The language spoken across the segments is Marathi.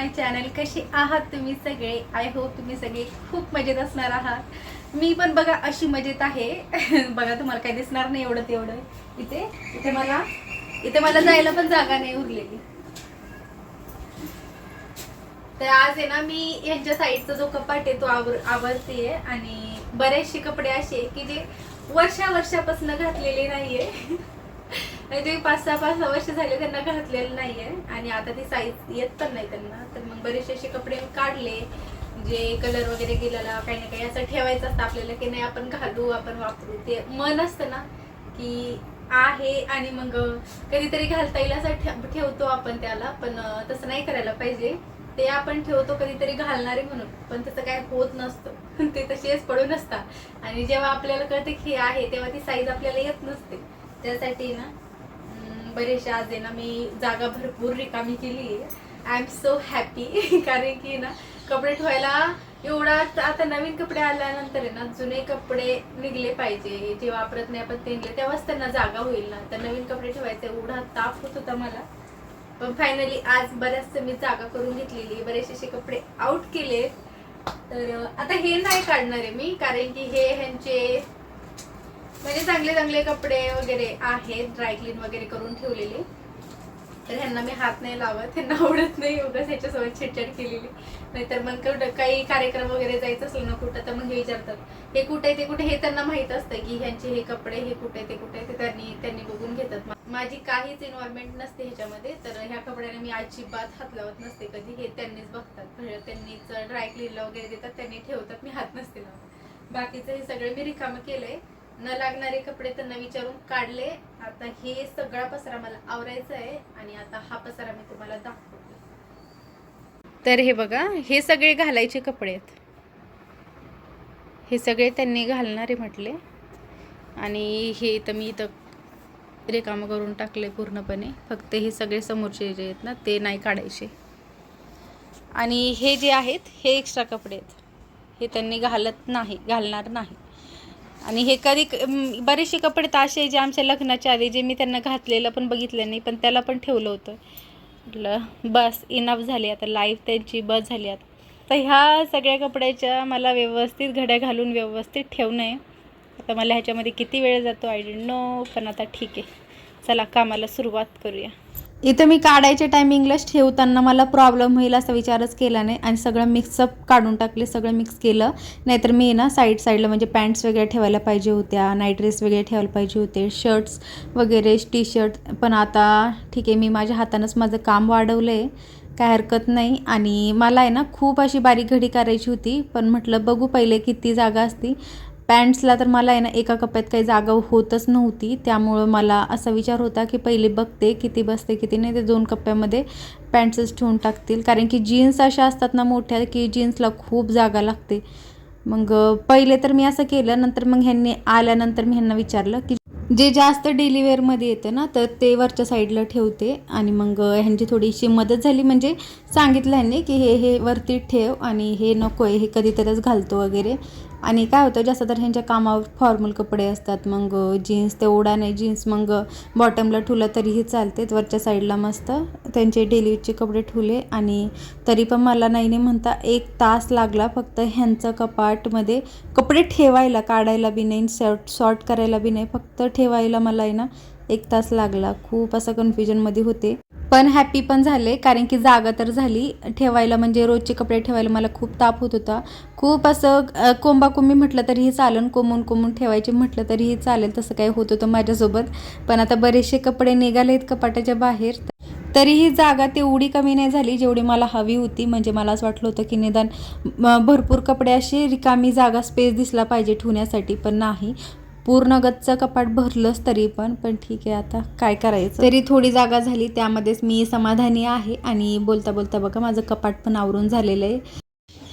माय चॅनल कशी आहात तुम्ही सगळे? आय होप तुम्ही सगळे खूप मजेत असणार आहात. मी पण बघा अशी मजेत आहे. बघा तुम्हाला काही दिसणार नाही एवढं तेवढं. इथे इथे मला इथे मला जायला पण जागा नाही उरलेली. तर आज आहे ना मी यांच्या साईडचा जो कपाट आहे तो आवर आवडतेय आणि बरेचसे कपडे असे की जे वर्षा वर्षापासून घातलेले नाहीये. म्हणजे पाच सहा पाच सहा वर्ष झाले त्यांना घातलेलं नाहीये. आणि आता ती साईज येत पण नाही त्यांना. तर मग बरेचसे असे कपडे काढले. जे कलर वगैरे गेलेला काही ना काही असं ठेवायचं असतं आपल्याला की नाही आपण घालू आपण वापरू. ते मन असतं ना की आहे आणि मग कधीतरी घालता येईल असं ठेवतो आपण त्याला. पण तसं नाही करायला पाहिजे. ते आपण ठेवतो कधीतरी घालणारे म्हणून. पण तसं काय होत नसतं. ते तसेच पडून असतात. आणि जेव्हा आपल्याला कळते की हे आहे तेव्हा ती साईज आपल्याला येत नसते. त्यासाठी ना बरेचशा बरेचसे आज आहे ना मी जागा भरपूर रिकामी केली आहे. आय एम सो हॅपी कारण की ना कपडे ठेवायला एवढा आता नवीन कपडे आल्यानंतर आहे ना जुने कपडे निघले पाहिजे. जे वापरत नाही आपण ते निघले तेव्हाच त्यांना जागा होईल ना. तर नवीन कपडे ठेवायचे एवढा ताप होत होता मला. पण फायनली आज बऱ्याचसे मी जागा करून घेतलेली बरेचसे असे कपडे आउट केले तर आता हे नाही काढणार आहे मी कारण की हे ह्यांचे म्हणजे चांगले चांगले कपडे वगैरे आहेत ड्रायक्लीन वगैरे करून ठेवलेले. तर ह्यांना मी हात नाही लावत त्यांना आवडत नाही उगाच ह्याच्यासोबत छेडछाड केलेली. नाहीतर मग कुठं काही कार्यक्रम वगैरे जायचं असेल ना कुठं तर मग हे विचारतात. हे कुठे ते कुठे हे त्यांना माहीत असतं की ह्यांचे हे कपडे हे कुठे ते कुठे ते त्यांनी त्यांनी बघून घेतात. माझी काहीच इन्व्हॉल्वमेंट नसते ह्याच्यामध्ये तर ह्या कपड्याने मी अजिबात हात लावत नसते कधी. हे त्यांनीच बघतात. म्हणजे त्यांनीच ड्रायक्लीनला वगैरे देतात त्यांनी ठेवतात मी हात नसते लावत. बाकीचं हे सगळं मी रिकामं केलंय. न लागणारे कपडे त्यांना विचारून काढले. आता हे सगळा पसरा मला आवरायचा आहे आणि आता हा पसरा मी तुम्हाला दाखवते. तर हे बघा हे सगळे घालायचे कपडे आहेत. हे सगळे त्यांनी घालणारे म्हटले. आणि हे इथं मी इथं रिकामं करून टाकले पूर्णपणे. फक्त हे सगळे समोरचे जे आहेत ना ते नाही काढायचे. आणि हे जे आहेत हे एक्स्ट्रा कपडे आहेत. हे त्यांनी घालत नाही घालणार नाही. आणि हे कधी बरेचसे कपडे तर असे जे आमच्या लग्नाच्या आधी जे मी त्यांना घातलेलं पण बघितलं नाही पण त्याला पण ठेवलं होतं. म्हटलं बस इनफ झाली आता लाईफ त्यांची बस झाली आता. तर ह्या सगळ्या कपड्याच्या मला व्यवस्थित घड्या घालून व्यवस्थित ठेवणं आहे. आता मला ह्याच्यामध्ये किती वेळ जातो आय डोंट नो पण आता ठीक आहे. चला कामाला सुरुवात करूया. इथं मी काढायच्या टायमिंगलाच ठेवताना मला प्रॉब्लेम होईल असा विचारच केला नाही. आणि सगळं मिक्सअप काढून टाकले सगळं मिक्स केलं. नाहीतर मी ना साईड साईडला म्हणजे पॅन्ट्स वगैरे ठेवायला पाहिजे होत्या नाईट ड्रेस वगैरे ठेवायला पाहिजे होते शर्ट्स वगैरे टी शर्ट पण आता ठीक आहे मी माझ्या हातानंच माझं काम वाढवलं आहे काय हरकत नाही. आणि मला आहे ना खूप अशी बारीक घडी करायची होती. पण म्हटलं बघू पहिले किती जागा असती. पॅन्ट्सला तर मला आहे ना एका कप्प्यात काही जागा होतच नव्हती. त्यामुळं मला असा विचार होता की पहिले बघते किती बसते किती नाही. ते दोन कप्प्यामध्ये पॅन्ट्सच ठेवून टाकतील. कारण की जीन्स अशा असतात ना मोठ्या की जीन्सला खूप जागा लागते. मग पहिले तर मी असं केलं. नंतर मग ह्यांनी आल्यानंतर मी ह्यांना विचारलं की जे जास्त डेली वेअरमध्ये येतं ना तर ते वरच्या साईडला ठेवते. आणि मग ह्यांची थोडीशी मदत झाली. म्हणजे सांगितलं ह्यांनी की हे हे वरती ठेव आणि हे नको आहे हे कधीतरीच घालतो वगैरे. आणि काय होतं जास्त तर ह्यांच्या कामावर फॉर्मल कपडे असतात मग जीन्स तेवढा नाही जीन्स मग बॉटमला ठेवलं तरीही चालते वरच्या साईडला मस्त. त्यांचे डेली यूजचे कपडे ठुले आणि तरी पण मला नाही नाही म्हणता एक तास लागला फक्त ह्यांचं कपाटमध्ये कपडे ठेवायला काढायला बी नाही शॉर्ट सॉर्ट करायला बी नाही फक्त ठेवायला मला आहे ना एक तास लागला. खूप असं कन्फ्युजनमध्ये होते. पण हॅपी पण झाले कारण की जागा तर झाली. ठेवायला म्हणजे रोजचे कपडे ठेवायला मला खूप ताप होत होता. खूप असं कोंबाकोंबी म्हटलं तरीही चालेल कोंबून कोंबून ठेवायचे म्हटलं तरीही चालेल तसं काही होत होतं माझ्यासोबत. पण आता बरेचसे कपडे निघाले आहेत कपाटाच्या बाहेर. तरीही जागा तेवढी कमी नाही झाली जेवढी मला हवी होती. म्हणजे मला असं वाटलं होतं की निदान भरपूर कपडे असे रिकामी जागा स्पेस दिसला पाहिजे ठेवण्यासाठी पण नाही. पूर्ण गच्च कपाट भरलंच तरी पण पण ठीक आहे आता. काय करायचं? तरी थोडी जागा झाली त्यामध्येच मी समाधानी आहे आणि बोलता बोलता बघा माझं कपाट पण आवरून झालेलं आहे.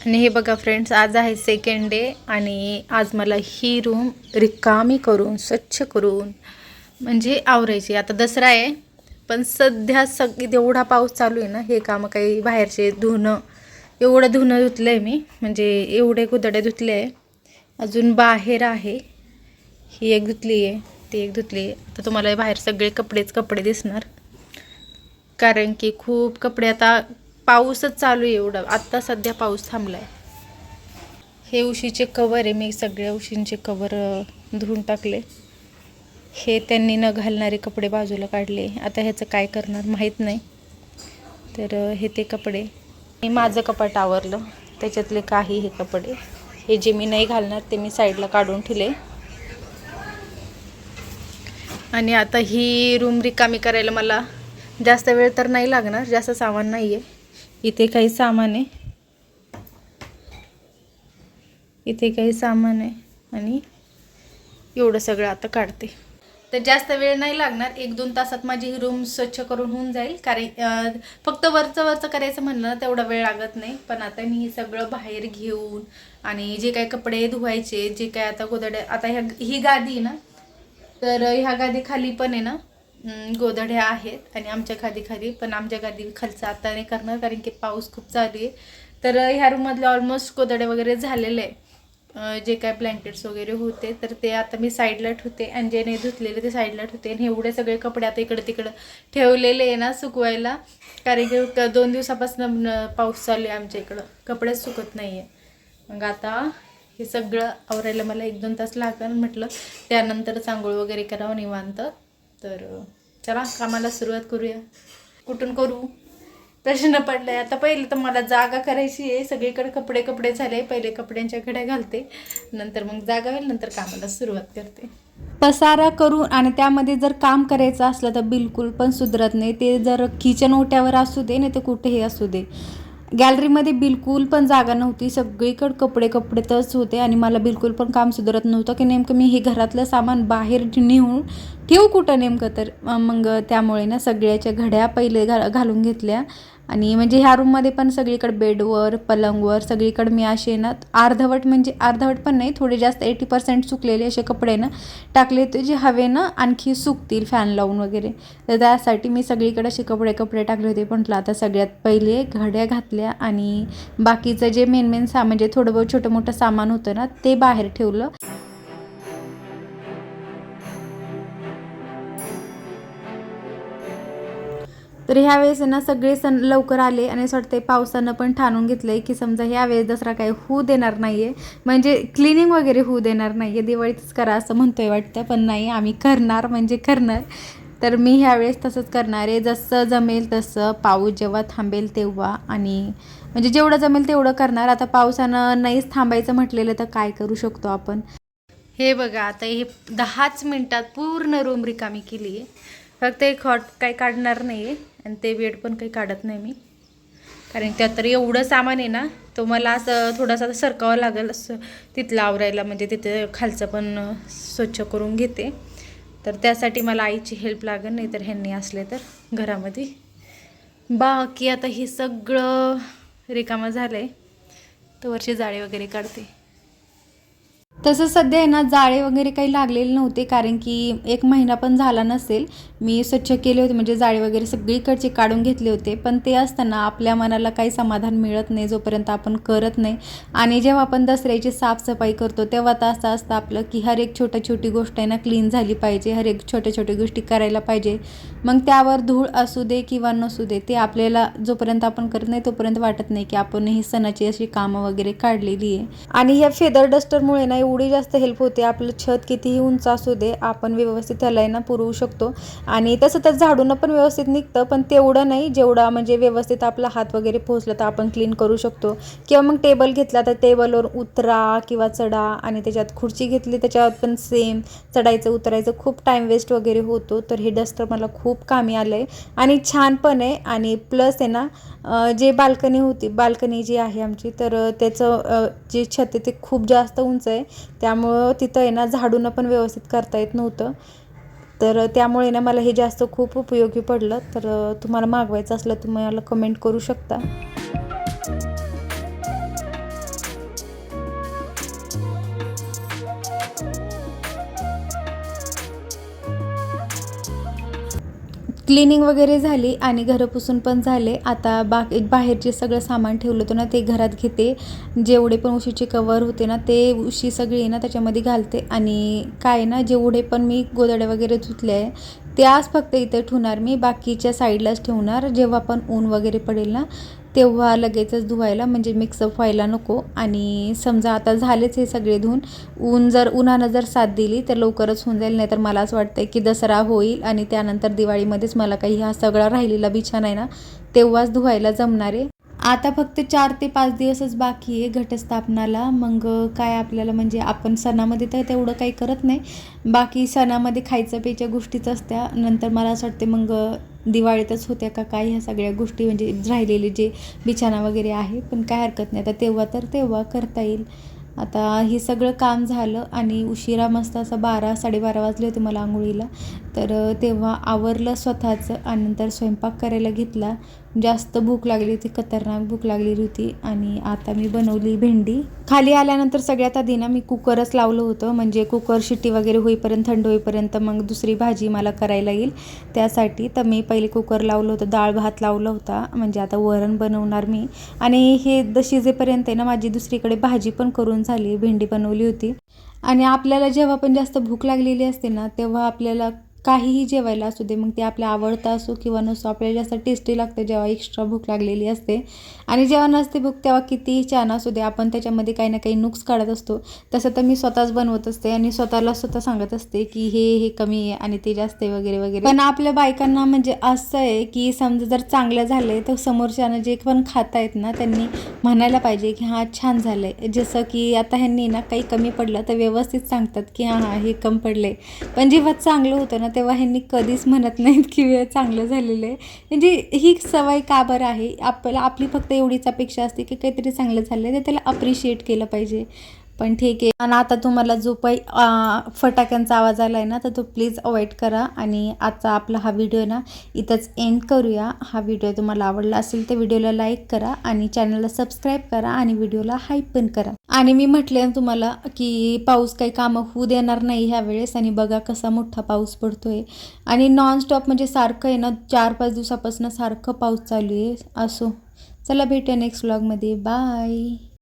आणि हे बघा फ्रेंड्स आज आहे सेकंड डे आणि आज मला ही रूम रिकामी करून स्वच्छ करून म्हणजे आवरायची. आता दसरा आहे पण सध्या सग एवढा पाऊस चालू आहे ना हे कामं काही बाहेरचे धुणं एवढं धुणं धुतलं आहे मी. म्हणजे एवढे कुदडे धुतले आहे. अजून बाहेर आहे. ही एक धुतली आहे ती एक धुतली आहे. आता तुम्हाला बाहेर सगळे कपडेच कपडे दिसणार. कारण की खूप कपडे आता पाऊसच चालू आहे एवढं. आत्ता सध्या पाऊस थांबलाय. हे उशीचे कवर आहे. मी सगळ्या उशींचे कवर धुवून टाकले. हे त्यांनी न घालणारे कपडे बाजूला काढले. आता ह्याचं काय करणार माहीत नाही. तर हे ते कपडे. मी माझं कपाट आवरलं. त्याच्यातले काही हे कपडे. हे जे मी नाही घालणार ते मी साईडला काढून ठेवले. आणि आता ही रूम रिकामी करायला मला जास्त वेळ तर नाही लागणार जास्त सामान नाही आहे इथे काही सामान आहे. इथे काही सामान आहे आणि एवढं सगळं आता काढते. तर जास्त वेळ नाही लागणार एक दोन तासात माझी ही रूम स्वच्छ करून होऊन जाईल. कारण फक्त वरचं वरचं करायचं म्हणलं ना तेवढा वेळ लागत नाही. पण आता मी हे सगळं बाहेर घेऊन आणि जे काही कपडे धुवायचे जे काय आता गोदड्या आता ह्या ही गादी आहे ना तर ह्या गादी खाली पण आहे ना गोधड्या आहेत आणि आमच्या गादी खाली पण आमच्या गादी खालचं आता नाही करणार कारण की पाऊस खूप चालू आहे. तर ह्या रूममधले ऑलमोस्ट गोधड्या वगैरे झालेले आहे. जे काय ब्लँकेट्स वगैरे होते तर ते आता मी साईडला ठेवते. आणि जे नाही धुतलेले ते साईडला ठेवते. आणि एवढे सगळे कपडे आता इकडे तिकडं ठेवलेले आहे ना सुकवायला. कारण की दोन दिवसापासून पाऊस चालू आहे आमच्या इकडं. कपडेच सुकत नाही आहे मग आता हे सगळं आवरायला मला एक दोन तास लागेल म्हटलं त्यानंतर आंघोळ वगैरे करावं निवांत. तर चला कामाला सुरुवात करूया. कुठून करू? प्रश्न पडलाय. आता पहिले तर मला जागा करायची आहे. सगळीकडे कपडे कपडे झाले. पहिले कपड्यांच्या घड्या घालते. नंतर मग जागा होईल. नंतर कामाला सुरुवात करते. पसारा करून आणि त्यामध्ये जर काम करायचं असलं तर बिलकुल पण सुधरत नाही. ते जर किचन ओट्यावर असू दे नाही तर कुठेही असू दे. गॅलरीमध्ये बिलकुल पण जागा नव्हती. सगळीकडे कपडे कपडे तच होते आणि मला बिलकुल पण काम सुधरत नव्हतं की नेमकं मी हे घरातलं सामान बाहेर नेऊन ठेवू कुठं नेमकं तर? मग त्यामुळे ना सगळ्याच्या घड्या पहिले घा घालून घेतल्या. आणि म्हणजे ह्या रूममध्ये पण सगळीकडे बेडवर पलंगवर सगळीकडे मी असे ना अर्धवट म्हणजे अर्धवट पण नाही थोडे जास्त एटी पर्सेंट सुकलेले असे कपडे ना टाकले होते जे हवे ना आणखी सुकतील फॅन लावून वगैरे. तर त्यासाठी मी सगळीकडे असे कपडे कपडे टाकले होते म्हटलं आता सगळ्यात पहिले घड्या घातल्या आणि बाकीचं जे मेन मेन सा म्हणजे थोडं बहुत छोटं मोठं सामान होतं ना ते बाहेर ठेवलं. तर ह्यावेळेस ना सगळे सण लवकर आले आणि असं वाटतंय पावसानं पण ठाणून घेतलंय की समजा ह्यावेळेस दसरा काही होऊ देणार नाहीये. म्हणजे क्लिनिंग वगैरे होऊ देणार नाहीये. दिवाळीतच करा असं म्हणतोय वाटतं पण नाही आम्ही करणार म्हणजे करणार. तर मी ह्यावेळेस तसंच करणार आहे. जसं जमेल तसं पाऊस जेव्हा थांबेल तेव्हा आणि म्हणजे जेवढं जमेल तेवढं करणार. आता पावसानं नाहीच थांबायचं म्हटलेलं तर काय करू शकतो आपण? हे बघा आता हे दहाच मिनटात पूर्ण रूम रिकामी केली आहे फक्त एक हॉट काही काढणार नाही आहे आणि ते वेट पण काही काढत नाही मी. कारण त्यात तर एवढं सामान आहे ना तो मला असं थोडासा सरकावं लागेल असं तिथलं आवरायला म्हणजे तिथे खालचं पण स्वच्छ करून घेते. तर त्यासाठी मला आईची हेल्प लागेल नाही तर ह्यांनी असले तर घरामध्ये. बाकी आता हे सगळं रिकामं झालं आहे तर वरची जाळी वगैरे काढते. तसं सध्या आहे ना जाळे वगैरे काही लागलेले नव्हते कारण की एक महिना पण झाला नसेल. मी स्वच्छ केले होते म्हणजे जाळे वगैरे सगळीकडचे काढून घेतले होते पण ते असताना आपल्या मनाला काही समाधान मिळत नाही जोपर्यंत आपण करत नाही. आणि जेव्हा आपण दसऱ्याची साफसफाई करतो तेव्हा तर असं असतं आपलं की हर एक छोट्या छोटी गोष्ट आहे ना क्लीन झाली पाहिजे हर एक छोट्या छोट्या गोष्टी करायला पाहिजे. मग त्यावर धूळ असू दे किंवा नसू दे ते आपल्याला जोपर्यंत आपण करत नाही तोपर्यंत वाटत नाही की आपण ही सणाची अशी कामं वगैरे काढलेली आहे. आणि या फेदर डस्टरमुळे ना एवढी जास्त हेल्प होते आपलं छत कितीही उंच असू दे आपण व्यवस्थित त्याला ना पुरवू शकतो. आणि तसं तर झाडून पण व्यवस्थित निघतं पण तेवढं नाही जेवढा म्हणजे व्यवस्थित आपला हात वगैरे पोहोचला तर आपण क्लीन करू शकतो. किंवा मग टेबल घेतला तर टेबलवर उतरा किंवा चढा आणि त्याच्यात खुर्ची घेतली त्याच्यावर पण सेम चढायचं उतरायचं खूप टाईम वेस्ट वगैरे होतो तर हे डस्टर मला खूप कामी आलं आहे आणि छान पण आहे. आणि प्लस आहे ना जे बाल्कनी होती बाल्कनी जी आहे आमची तर त्याचं जे छत आहे ते खूप जास्त उंच आहे. त्यामुळं तिथं आहे ना झाडून पण व्यवस्थित करता येत नव्हतं. तर त्यामुळे ना मला हे जास्त खूप उपयोगी पडलं. तर तुम्हाला मागवायचं असलं तुम्ही मला कमेंट करू शकता. क्लिनिंग वगैरे झाली आणि घरं पुसून पण झाले. आता बाकी बाहेर जे सगळं सामान ठेवलं होतं ना ते घरात घेते. जेवढे पण उशीचे कवर होते ना ते उशी सगळी ना त्याच्यामध्ये घालते. आणि काय ना जेवढे पण मी गोदडे वगैरे धुतले आहे ते आज फक्त इथे ठेवणार मी. बाकीच्या साईडलाच ठेवणार. जेव्हा पण ऊन वगैरे पडेल ना तेव्हा लगेचच धुवायला म्हणजे मिक्सअप व्हायला नको. आणि समजा आता झालेच हे सगळे धुवून ऊन जर उन्हानं जर साथ दिली तर लवकरच होऊन जाईल. नाही तर मला असं वाटतं की दसरा होईल आणि त्यानंतर दिवाळीमध्येच मला काही हा सगळा राहिलेला बिछाना आहे ना तेव्हाच धुवायला जमणार आहे. आता फक्त चार ते पाच दिवसच बाकी आहे घटस्थापनाला. मग काय आपल्याला म्हणजे आपण सणामध्ये तर तेवढं काही करत नाही. बाकी सणामध्ये खायचं प्यायच्या गोष्टीच असत्या. नंतर मला असं वाटते मग दिवाळीतच होत्या का काय ह्या सगळ्या गोष्टी? म्हणजे राहिलेले जे बिछाना वगैरे आहे पण काय हरकत नाही. आता तेव्हा तर तेव्हा करता येईल. आता हे सगळं काम झालं आणि उशिरा मस्त असं बारा साडेबारा वाजले होते मला आंघोळीला. तर तेव्हा आवरलं स्वतःचं आणि नंतर स्वयंपाक करायला घेतला. जास्त भूक लागली होती खतरनाक भूक लागलेली होती आणि आता मी बनवली भेंडी. खाली आल्यानंतर सगळ्यात आधी ना मी कुकरच लावलं होतं म्हणजे कुकर शिट्टी वगैरे होईपर्यंत थंड होईपर्यंत मग दुसरी भाजी मला करायला येईल. त्यासाठी तर मी पहिले कुकर लावलं होतं डाळ भात लावला होता म्हणजे आता वरण बनवणार मी. आणि हे द शिजेपर्यंत आहे ना माझी दुसरीकडे भाजी पण करून झाली भेंडी बनवली होती. आणि आपल्याला जेव्हा पण जास्त भूक लागलेली असते ना तेव्हा आपल्याला काहीही जेवायला असू दे मग ते आपल्या आवडतं असो किंवा नसो आपल्याला जास्त टेस्टी लागतं जेव्हा एक्स्ट्रा भूक लागलेली असते. आणि जेव्हा नसते भूक तेव्हा कितीही छान असू दे आपण त्याच्यामध्ये काही ना काही नुक्स काढत असतो. तसं तर मी स्वतःच बनवत असते आणि स्वतःला स्वतः सांगत असते की हे हे कमी आहे आणि ते जास्त आहे वगैरे वगैरे. पण आपल्या बायकांना म्हणजे असं आहे की समजा जर चांगलं झालंय तर समोरच्यानं जे पण खातायत ना त्यांनी म्हणायला पाहिजे की हां छान झालंय. जसं की आता ह्यांनी ना काही कमी पडलं तर व्यवस्थित सांगतात की हां हां हे कम पडलंय. पण जेव्हा चांगलं होतं ना तेव्हा ह्यांनी कधीच म्हणत नाहीत की वेळ चांगलं झालेलं आहे. म्हणजे ही सवय का बरं आहे? आपल्याला आपली फक्त एवढीच अपेक्षा असते की काहीतरी चांगलं झालं आहे तर त्याला अप्रिशिएट केलं पाहिजे. पण ठीक आहे. आणि आता तुम्हाला जो काही फटाक्यांचा आवाज आला आहे ना तर तो प्लीज अवॉइड करा. आणि आजचा आपला हा व्हिडिओ ना इथंच एंड करूया. हा व्हिडिओ तुम्हाला आवडला असेल तर व्हिडिओला लाईक करा आणि चॅनलला सबस्क्राईब करा आणि व्हिडिओला हाईप पण करा. आणि मी म्हटले ना तुम्हाला की पाऊस काही कामं होऊ देणार नाही ह्या वेळेस आणि बघा कसा मोठा पाऊस पडतोय. आणि नॉनस्टॉप म्हणजे सारखं आहे ना चार पाच दिवसापासून सारखं पाऊस चालू आहे. असो. चला भेटूया नेक्स्ट व्लॉगमध्ये बाय